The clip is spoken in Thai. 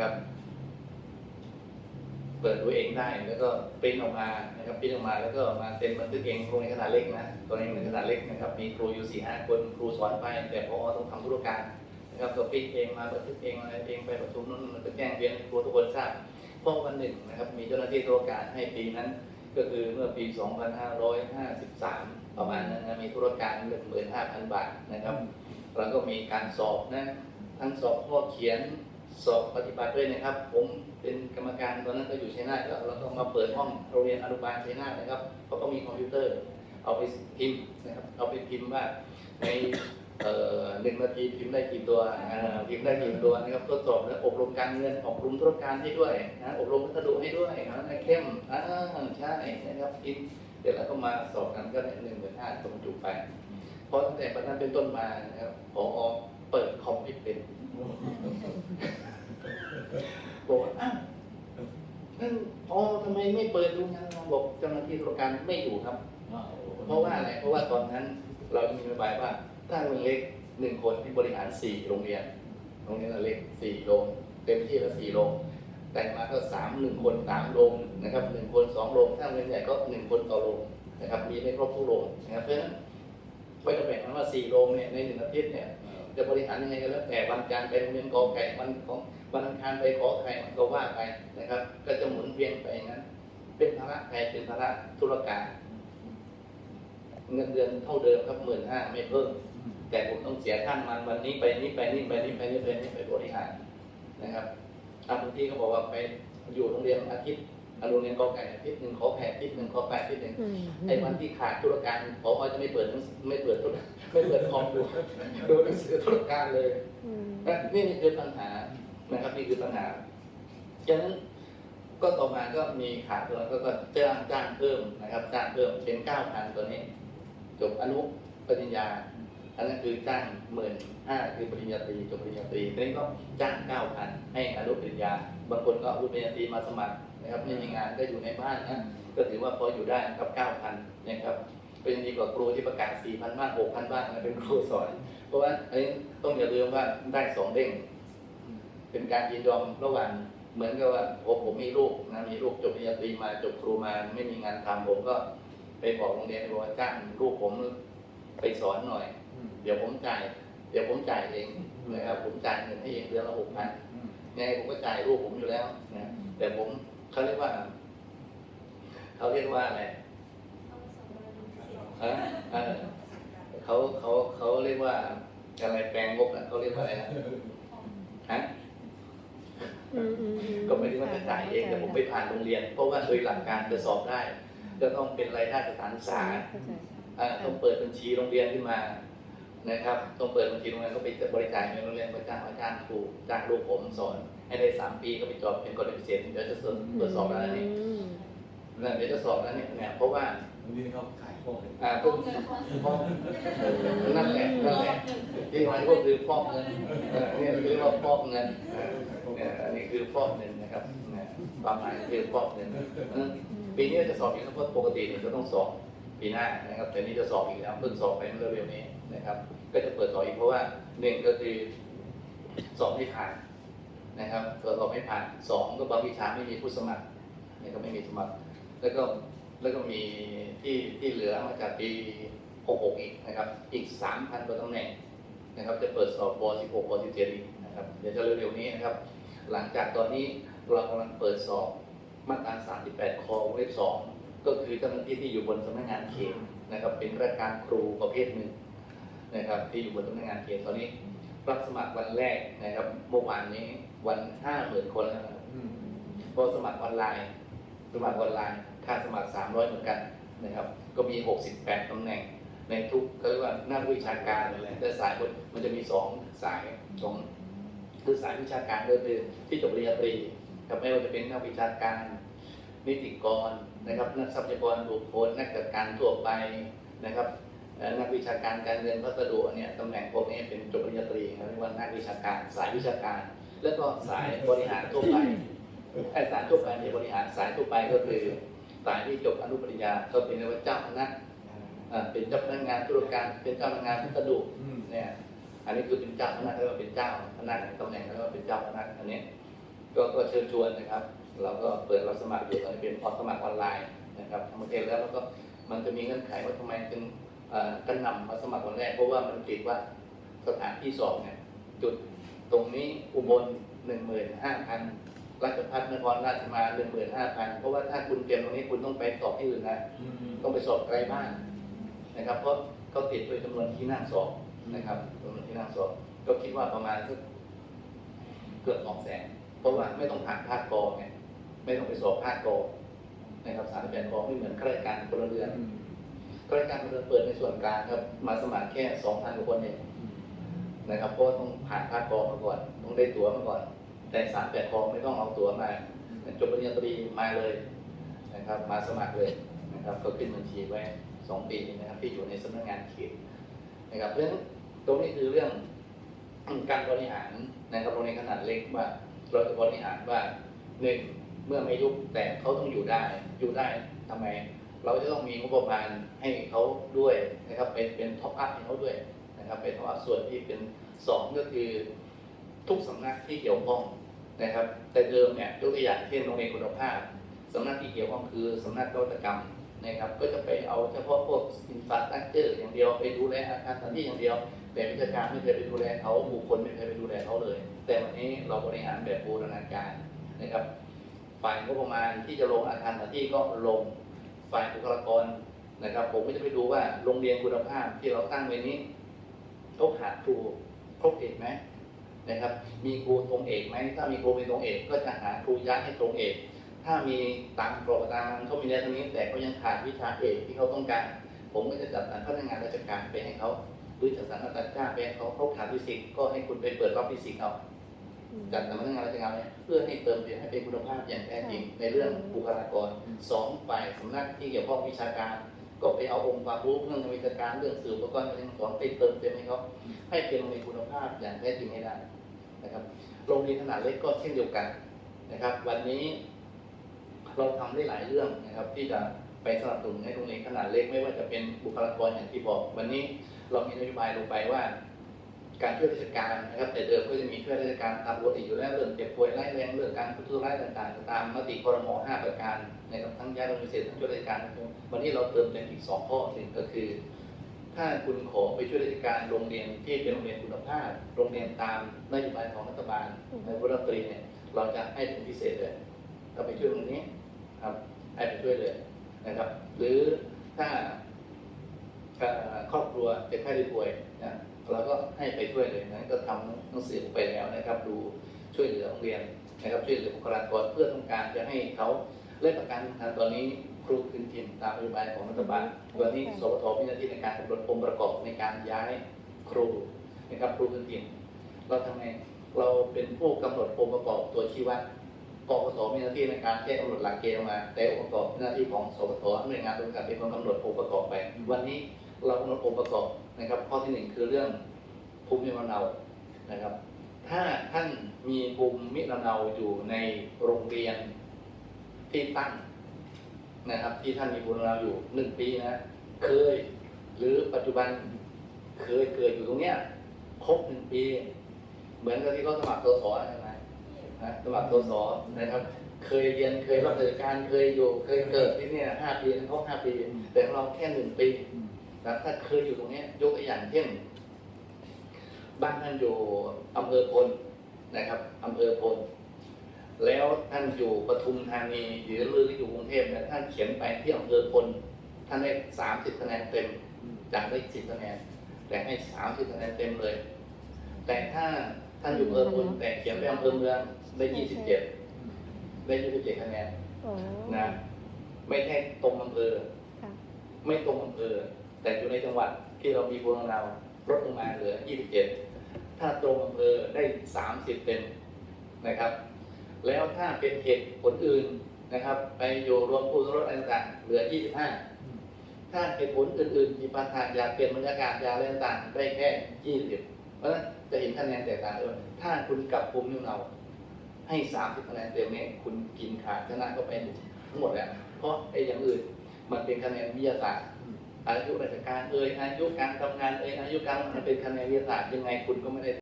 นะครับ เปิดดูเองได้แล้วก็ปริ้นออกมานะครับปริ้นออกมาแล้วก็มาเซ็นบันทึกเองโรงเรียนขนาดเล็กนะตัวนี้เป็นขนาดเล็กนะครับ มีครูอยู่สี่ห้าคนครูสอนไปแต่พอต้องทำธุรการนะครับก็ปริ้นเองมาบันทึกเองอะไรเองไปประชุมนู้นมันก็แจ้งเรียนครูทุกคนทราบพราะวันหนึ่งนะครับมีเจ้าหน้าที่ธุรการให้ปีนั้น ก็คือเมื่อปี 2553 ประมาณนั้นนะมีธุรการ 15,000 บาทนะครับ แล้วก็มีการสอบนะทั้งสอบข้อเขียน สอบปฏิบัติด้วยนะครับ ผมเป็นกรรมการตอนนั้นก็อยู่ชัยนาทแล้วเราก็มาเปิดห้องโรงเรียนอนุบาลชัยนาทนะครับเขาก็มีคอมพิวเตอร์ เอาไปพิมพ์นะครับเอาไปพิมพ์ว่าในเอ่อหนึ่งนาทีพิมพ์ได้กี่ตัวพิมพ์ได้กี่ตัวนะครับทดสอบแล้วอบรมการเงินอบรมธุรการให้ด้วยนะอบรมพัสดุให้ด้วยนะในเข้มอ่าใช่นะครับพิมพ์เดี๋ยวเราก็มาสอบกันก็ได้หนึ่งหมื่นห้าตรงจุไปเพราะตั้งแต่ปัจจุบันเป็นต้นมานะครับพอ เปิดคอมไม่เป็นบอกว่าอ้าวนั่นอ๋อทำไมไม่เปิดดูงานเราบอกเจ้าหน้าที่ธุรการไม่อยู่ครับ เพราะว่าอะไรเพราะว่าตอนนั้นเรามีนโยบายว่าถ้าโรงเรียนเล็กหนึ่งคนที่บริหารสี่โรงเรียนโรงเรียนเล็กสี่โรงเต็มที่ละสี่โรงแต่งมาก็สามหนึ่งคนสามโรงนะครับหนึ่งคนสองโรงถ้าโรงเรียนใหญ่ก็หนึ่งคนต่อโรงนะครับมีไม่ครบทุกโรงนะครับเพราะฉะนั้นไม่ต้องแบ่งกันว่าสี่โรงเนี่ยในหนึ่งอาทิตย์เนี่ย จะบริหารยังไงก็แล้วแต่วันจันทร์ไปโรงเรียนกอไก่วันของวันอังคารไปขอไข่มันก็ว่าไปนะครับ ก็จะหมุนเวียนไปงนั้น เป็นภาระใครเป็นภาระธุรการเงินเดือนเท่าเดิมครับหมื่นห้าไม่เพิ่ม แต่ผมต้องเสียค่านมันวันนี้ไปนี้ไปนี่ไปนี่ไปนี่ไปนี่ไปบริหารนะครับบางทีก็บอกว่าไปอยู่โรงเรียนอาทิตย์ อะโรงเรียนกอไก่อาทิตย์หนึ่งขอแผ่อาทิตย์หนึ่งขอแปดอาทิตย์หนึ่งอืมไอ้วันที่ขาดธุรการพอจะไม่เปิดหนังสือไม่เปิดธุรไม่เปิดคอมดูดูหนังสือธุรการเลยอืมนั่นนี่คือปัญหานะครับนี่คือปัญหาฉะนั้นก็ต่อมาก็มีขาดแล้วก็ก็จ้างจ้างเพิ่มนะครับจ้างเพิ่มเป็นเก้าพันตัวนี้ จบอนุปริญญาอันนั้นคือจ้างหมื่นห้าคือปริญญาตรีจบปริญญาตรีทีนี้ก็จ้างเก้าพันให้อนุปริญญาบางคนก็เอาปริญญาตรีมาสมัคร นะครับไม่มีงานก็อยู่ในบ้านนะก็ถือว่าพออยู่ได้นะครับ9,000นะครับเป็นดีกว่าครูที่ประกาศ4,000บ้าง6,000บ้างนะเป็นครูสอน เพราะว่าอันนี้ต้องอย่าลืมว่าได้สองเด้งเป็นการยินยอมระหว่างเหมือนกับว่าผมผมมีลูกนะมีลูกจบปริญญาตรีมาจบครูมาไม่มีงานทำผมก็ไปบอกโรงเรียนบอกว่าจ้างลูกผมไปสอนหน่อย เดี๋ยวผมจ่าย เดี๋ยวผมจ่ายเองนะครับผมจ่ายเงินให้เองเดือนละหกพันยังไงผมก็จ่ายลูกผมอยู่แล้วนะแต่ผมเขาเรียกว่า เขาเรียกว่าอะไรเออเออเขาเขาเขาเรียกว่าอะไรแปลงงบอะเขาเรียกว่าอะไรนะฮะอืมอืมอืก็ไม่ได้ว่าจะจ่ายเองแต่ผมไปผ่านโรงเรียน เพราะว่าโดยหลักการจะสอบได้จะต้องเป็นรายได้สถานศึกษาเข้าใจอ่าต้องเปิดบัญชีโรงเรียนขึ้นมานะครับต้องเปิดบัญชีโรงเรียนก็ไปบริจาคเงินโรงเรียนมาจ้างมาจ้างครูจ้างลูกผมสอนให้ได้สามปีก็ไปจอบเป็นกรณีพิเศษเดี๋ยวจะตรวจสอบแล้วนี่อืม นั่นเดี๋ยวจะสอบแล้วเนี่ยเนี่ยเพราะว่านี่เขาขายพวกเลยอ่าพวกพวกนั่นแหละนั่นแหละที่หมายก็คือฟอกเงินเออเนี่ยเรียกว่าฟอกเงินเออเนี่ยอันนี้คือฟอกเงินนะครับเนี่ยความหมายคือฟอกเงินเออปีนี้จะสอบอีกแล้วเพราะปกติเนี่ยจะต้องสอบปีหน้านะครับ แต่นี่จะสอบอีกแล้วเพิ่งสอบไปเมื่อเร็วๆนี้นะครับ ก็จะเปิดสอบอีกเพราะว่าหนึ่งก็คือสอบไม่ผ่านนะครับตัวสอบไม่ผ่านสองก็บางวิชาไม่มีผู้สมัครเนี่ยก็ไม่มีสมัคร แล้วก็แล้วก็มีที่ที่เหลือมาจากปี 66 อีกนะครับ อีก 3,000กว่าตำแหน่งนะครับ จะเปิดสอบป .16 ป .17 อีกนะครับ เดี๋ยวจะเร็วๆนี้นะครับ หลังจากตอนนี้เรากำลังเปิดสอบมาตรา 38 คอเว็บ 2 ก็คือเจ้าหน้าที่ที่อยู่บนสำนักงานเขตนะครับ เป็นราชการครูประเภทหนึ่งนะครับ ที่อยู่บนสำนักงานเขตตอนนี้ รับสมัครวันแรกนะครับ เมื่อวานนี้วัน 50,000 คนแล้วนะครับพอสมัครออนไลน์ สมัครออนไลน์ ค่าสมัคร 300 เหมือนกันนะครับ ก็มี 68 ตำแหน่ง ในทุกเขาเรียกว่านักวิชาการอะไรแต่สายคนมันจะมีสองสายสองคือสายวิชาการก็คือที่จบปริญญาตรีกับไม่ว่าจะเป็นนักวิชาการ นิติกรนะครับ นักทรัพยากรบุคคลนักจัดการทั่วไปนะครับเอ่อนักวิชาการการเงินพัสดุเนี่ยตำแหน่งพวกนี้เป็นจบปริญญาตรีเขาเรียกว่านักวิชาการสายวิชาการ แล้วก็สายบริหารทั่วไปไอ้สายทั่วไปที่บริหารสายทั่วไปก็คือ สายที่จบอนุปริญญาก็เป็นเรียกว่าเจ้าคณะอ่าเป็นเจ้าพนักงานธุรการ เป็นเจ้าพนักงานพัสดุเนี่ย อันนี้คือเป็นเจ้าคณะเรียกว่าเป็นเจ้าคณะตำแหน่งเรียกว่าเป็นเจ้าคณะอันนี้ก็ก็เชิญชวนนะครับ เราก็เปิดรับสมัครอยู่ตอนนี้เป็นออนสมัครออนไลน์นะครับทั้งประเทศแล้วแล้วก็มันจะมีเงื่อนไขว่าทำไมถึงเอ่อกันนำมาสมัครวันแรกเพราะว่ามันติดว่าสถานที่สอบเนี่ยจุดตรงนี้อุบลหนึ่งหมื่นห้าพัน ราชพัฒนครราชมาหนึ่งหมื่นห้าพันเพราะว่าถ้าคุณเตรียมตรงนี้คุณต้องไปสอบที่อื่นนะต้องไปสอบไกลบ้านนะครับ เพราะเขาติดโดยจำนวนที่นั่งสอบนะครับจำนวนที่นั่งสอบก็คิดว่าประมาณสักเกือบสองแสนเพราะว่าไม่ต้องผ่านภาคกอไงไม่ต้องไปสอบภาคกอนะครับสามแปดกอไม่เหมือนข้าราชการพลเรือนข้าราชการพลเรือนเปิดในส่วนกลางครับมาสมัครแค่สองพันกว่าคนเองนะครับเพราะว่าต้องผ่านภาคกอมาก่อนต้องได้ตั๋วมาก่อน แต่สามแปดกอไม่ต้องเอาตั๋วมาจบปริญญาตรีมาเลยนะครับ มาสมัครเลยนะครับ ก็ขึ้นบัญชีไว้สองปีนะครับที่อยู่ในสำนักงานเขตนะครับเพราะฉะนั้นตรงนี้คือเรื่องการบริหารนะครับโรงเรียนขนาดเล็กว่าเราจะบริหารว่าหนึ่งเมื่อไม่ยุบแต่เขาต้องอยู่ได้อยู่ได้ทำไม เราจะต้องมีงบประมาณให้เขาด้วยนะครับเป็นเป็นท็อปอัพให้เขาด้วยนะครับเป็นท็อปอัพส่วนที่เป็นสองก็คือ ทุกสำนักที่เกี่ยวข้องนะครับ แต่เดิมเนี่ยยกตัวอย่างเช่นโรงเรียนคุณภาพสำนักที่เกี่ยวข้องคือสำนักนวัตกรรมนะครับ ก็จะไปเอาเฉพาะพวกอินฟราสตรักเจอร์อย่างเดียวไปดูแลอาคารสถานที่อย่างเดียว แต่วิชาการไม่เคยไปดูแลเขาบุคคลไม่เคยไปดูแลเขาเลย แต่วันนี้เราบริหารแบบบูรณาการนะครับ ฝ่ายงบประมาณที่จะลงอาคารสถานที่ก็ลงฝ่ายบุคลากรนะครับ ผมก็จะไปดูว่าโรงเรียนคุณภาพที่เราตั้งไว้นี้เขาขาดครูครบเอกไหม นะครับ มีครูตรงเอกไหมถ้ามีครูเป็นตรงเอกก็จะหาครูย้ายให้ตรงเอก ถ้ามีตามกรอบตามเขามีแนวทางนี้แต่เขายังขาดวิชาเอกที่เขาต้องการ ผมก็จะจัดสรรพนักงานราชการไปให้เขาหรือจัดสรรอาจารย์จ้างไปให้เขาเขาขาดฟิสิกส์ก็ให้คุณไปเปิดรอบฟิสิกส์เอาจัดสำนักงานราชการเนี่ยเพื่อให้เติมเต็มให้เป็นคุณภาพอย่างแท้จริงในเรื่องบุคลากรสองฝ่ายสำนักที่เกี่ยวข้องวิชาการก็ไปเอาองค์ความรู้เรื่องวิชาการเรื่องสื่ออุปกรณ์การเรียนการสอนไปเติมเต็มให้เขาให้เป็นโรงเรียนคุณภาพอย่างแท้จริงให้ได้ นะครับโรงเรียนขนาดเล็กก็เช่นเดียวกันนะครับ วันนี้เราทำได้หลายเรื่องนะครับ ที่จะไปสนับสนุนให้โรงเรียนขนาดเล็กไม่ว่าจะเป็นบุคลากรอย่างที่บอก วันนี้เรามีนโยบายลงไปว่า การช่วยราชการนะครับ แต่เดิมก็จะมีช่วยราชการตามปกติอยู่แล้วเรื่องเจ็บป่วยไร้ายแรงเรื่องการทุจริตร้ายต่างๆตามมติครม5ประการนะครับทั้งย้ายโรงเรียนเสร็จทั้งช่วยราชการวันนี้เราเติมเต็มอีก 2 ข้อหนึ่งก็คือ ถ้าคุณขอไปช่วยราชการโรงเรียนที่เป็นโรงเรียนคุณภาพ โรงเรียนตามนโยบายของรัฐบาลในวุฒิตรีเนี่ยเราจะให้เป็นพิเศษเลยก็ไปช่วยตรงนี้ครับให้ไปช่วยเลยนะครับ หรือถ้าเอ่อครอบครัวเจ็บไข้ได้ป่วยนะเราก็ให้ไปช่วยเลยนะก็ทำหนังสือไปแล้วนะครับ ดูช่วยเหลือโรงเรียนนะครับช่วยเหลือบุคลากรเพื่อต้องการจะให้เขาเล่นประกันทางตอนนี้ค รูคืนถิ่นตามนโยบายของรัฐบาลตอนนี้สปทมีหน้าที่ในการกำหนดองค์ประกอบในการย้ายครูนะครับครูคืนถิ่นเราทำไงเราเป็นผู้กำหนดองค์ประกอบตัวชี้วัดกปสมีหน้าที่ในการแก้กำหนดหลักเกณฑ์ออกมา แต่องค์ประกอบเป็นหน้าที่ของสปทหน่วยงานราชการเป็นคนกำหนดองค์ประกอบไป วันนี้เรากำหนดองค์ประกอบนะครับ ข้อที่หนึ่งคือเรื่องภูมิลำเนานะครับ ถ้าท่านมีภูมิลำเนาอยู่ในโรงเรียนที่ตั้ง นะครับ ที่ท่านมีภูมิลำเนาอยู่หนึ่งปีนะเคย หรือปัจจุบันเคยเกิดอยู่ตรงเนี้ยครบหนึ่งปี เหมือนกับที่เขาสมัครสสใช่ไหมนะสมัครสสนะครับ เคยเรียนเคยรับราชการเคยอยู่เคยเกิดที่เนี่ยห้าปีเขาห้าปี แต่ของเราแค่หนึ่งปีนะถ้าเคยอยู่ตรงเนี้ยยกตัวอย่างเช่นบ้านท่านอยู่อำเภอพลนะครับอำเภอพล แล้วท่านอยู่ปทุมธานีหรือหรืออยู่กรุงเทพเนี่ยท่านเขียนไปที่อำเภอพลท่านได้สามสิบคะแนนเต็มจากได้สิบคะแนน แต่ให้สามสิบคะแนนเต็มเลย แต่ถ้าท่านอยู่อำเภอพลแต่เขียนไปอำเภอเมืองได้ยี่สิบเจ็ดได้ยี่สิบเจ็ดคะแนนอ๋อนะไม่ใช่ตรงอำเภอค่ะไม่ตรงอำเภอแต่อยู่ในจังหวัดที่เรามีภูมิลำเนาลดลงมาเหลือ 27 ถ้าตรงอำเภอได้ 30 เต็มนะครับ แล้วถ้าเป็นเขตผลอื่นนะครับ ไปอยู่รวมผู้ลดอะไรต่างๆเหลือ 25 ถ้าเหตุผลอื่นๆมีปัญหาอยากเปลี่ยนบรรยากาศอยากอะไรต่างๆได้แค่ 20 เพราะฉะนั้นจะเห็นคะแนนแตกต่างเลยถ้าคุณกลับภูมิลำเนาให้ 30คะแนนเต็มเนี่ยคุณกินขาดชนะก็ไปทั้งหมดแล้วเพราะไอ้อย่างอื่นมันเป็นคะแนนวิทยาศาสตร์อายุราชการเอ่ยอายุการทำงานเอ่ยอายุการมันเป็นคะแนนวิทยาศาสตร์ยังไงคุณก็ไม่ได้